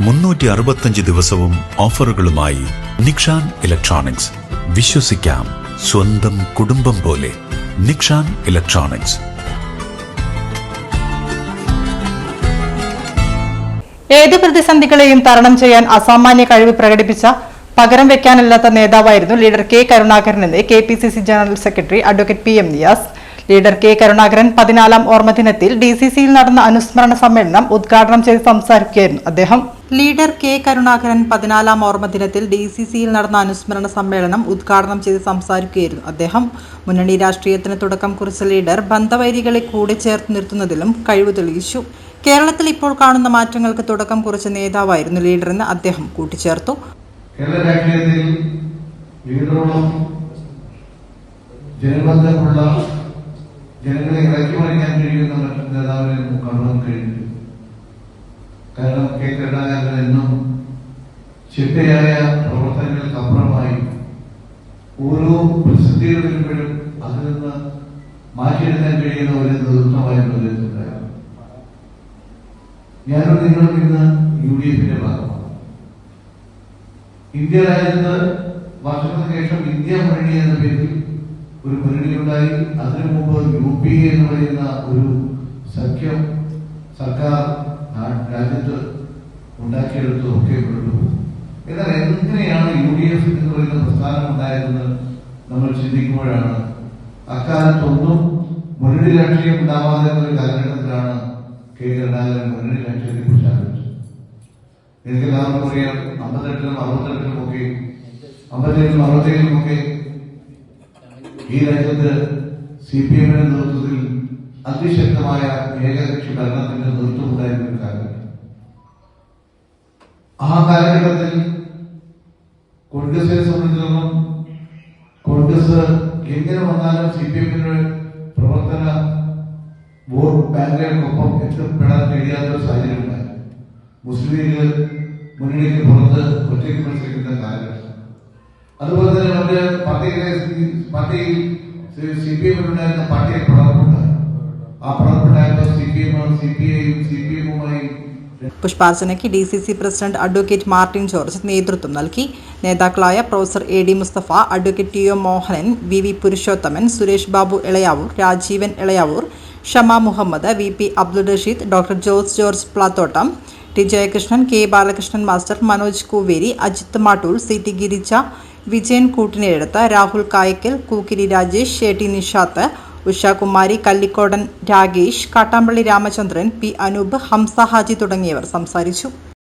മുന്നൂറ്റി അറുപത്തഞ്ച് ദിവസവും ഓഫറുകളുമായി നിക്ഷാൻ ഇലക്ട്രോണിക്സ്. വിശ്വസിക്കാം സ്വന്തം കുടുംബം പോലെ. നിക്ഷാൻ ഇലക്ട്രോണിക്സ്. ഏത് പ്രതിസന്ധികളെയും തരണം ചെയ്യാൻ അസാമാന്യ കഴിവ് പ്രകടിപ്പിച്ച പകരം വെക്കാനില്ലാത്ത നേതാവായിരുന്നു ലീഡർ കെ കരുണാകരൻ എന്ന് K P C C general secretary advocate P M Niyas. Leader K Karunakaran പതിനാലാം ഓർമ്മദിനത്തിൽ ഡി സി സിയിൽ നടന്ന അനുസ്മരണ സമ്മേളനം ഉദ്ഘാടനം ചെയ്ത് സംസാരിക്കുകയായിരുന്നു അദ്ദേഹം. ലീഡർ കെ കരുണാകരൻ പതിനാലാം ഓർമ്മദിനത്തിൽ ഡി സി സിയിൽ നടന്ന അനുസ്മരണ സമ്മേളനം ഉദ്ഘാടനം ചെയ്ത് സംസാരിക്കുകയായിരുന്നു അദ്ദേഹം. മുന്നണി രാഷ്ട്രീയത്തിന് തുടക്കം കുറിച്ച ലീഡർ ബന്ധവൈരികളെ കൂടെ ചേർത്ത് നിർത്തുന്നതിലും കഴിവ് തെളിയിച്ചു. കേരളത്തിൽ ഇപ്പോൾ കാണുന്ന മാറ്റങ്ങൾക്ക് തുടക്കം കുറിച്ച നേതാവായിരുന്നു ലീഡറെന്ന് അദ്ദേഹം കൂട്ടിച്ചേർത്തു. കേരള രാഷ്ട്രീയത്തിൽ ലീഡറോളം ജനങ്ങളെ കഴിയുന്ന നേതാവിനെ നമുക്ക് കാണാൻ കാരണം കെ കരുണാകരൻ എന്നും ചിട്ടയായ പ്രവർത്തനങ്ങൾക്കപ്പുറമായി ഓരോ പ്രതിസന്ധികൾ വരുമ്പോഴും അതിൽ നിന്ന് മാറ്റിയെടുക്കാൻ കഴിയുന്ന ഒരു നേതൃത്വമായിരുന്നു അദ്ദേഹത്തിനുണ്ടായിരുന്നു ഞാനും നിങ്ങളും ഇന്ന് യു ഡി എഫിന്റെ ഭാഗമാണ്. ഇന്ത്യ രാജ്യത്ത് വർഷങ്ങൾക്ക് ശേഷം ഇന്ത്യ മുന്നണി എന്ന പേരിൽ ഒരു മുന്നണി ഉണ്ടായി. അതിനു മുമ്പ് യു പി എന്ന് പറയുന്ന ഒരു സഖ്യം സർക്കാർ രാജ്യത്ത് ഉണ്ടാക്കിയെടുത്തു ഒക്കെ കൊണ്ടു എന്നാൽ എങ്ങനെയാണ് യു ഡി എഫ് എന്ന് പറയുന്ന പ്രസ്ഥാനം ഉണ്ടായതെന്ന് നമ്മൾ ചിന്തിക്കുമ്പോഴാണ് അക്കാലത്തൊന്നും മുന്നണി രാഷ്ട്രീയം ഉണ്ടാവാതെ ഒരു കാലഘട്ടത്തിലാണ് കെ കരുണാകരൻ മുന്നണി രാഷ്ട്രീയത്തെ കുറിച്ച് ആലോചിച്ചത്. എനിക്ക് എല്ലാവർക്കും അറിയാം അമ്പത്തെട്ടിലും അറുപത്തെട്ടിലും ഒക്കെ അമ്പത്തേഴിലും അറുപത്തേഴിലും ഒക്കെ ഈ രാജ്യത്ത് സി പി എമ്മിന്റെ നേതൃത്വത്തിൽ അതിശക്തമായ ഏകകക്ഷി ഭരണത്തിന്റെ നേതൃത്വം ഉണ്ടായിരുന്ന ഒരു കാലഘട്ടം. ആ കാലഘട്ടത്തിൽ കോൺഗ്രസിനെ സംബന്ധിച്ചിടത്തോളം കോൺഗ്രസ് എങ്ങനെ വന്നാലും സി പി എമ്മിന്റെ പ്രവർത്തന വോട്ട് ബാങ്കുകൾക്കൊപ്പം എത്തപ്പെടാൻ കഴിയാത്ത ഒരു സാഹചര്യം ഉണ്ടായി മുസ്ലിം ലീഗ് മുന്നണിക്ക് പുറത്ത് ഒറ്റയ്ക്ക് മത്സരിക്കുന്ന കാലഘട്ടം. അതുപോലെ തന്നെ മറ്റ് പാർട്ടിയിലെ പാർട്ടിയിൽ സി പി എമ്മിനുണ്ടായിരുന്ന പാർട്ടിയിൽ പിളർപ്പുണ്ടായി പുഷ്പാർച്ചനയ്ക്ക് D C C president advocate Martin George നേതൃത്വം നൽകി. നേതാക്കളായ professor A D Mustafa advocate T O Mohanan V V Purushothaman Suresh Babu Elayavoor Rajeevan Elayavoor Shama Muhammad V P Abdul Rasheed doctor Jose George Plathottam T Jayakrishnan K Balakrishnan master Manoj Kooveri Ajith Mattool C T Girija Vijayan കൂട്ടിനെടുത്ത് Rahul Kayakkal Kookkiri Rajesh Shetty Nishath Ushakumari Kallikodan Ragesh Kattampally Ramachandran P Anoop Hamsa Haji തുടങ്ങിയവർ സംസാരിച്ചു.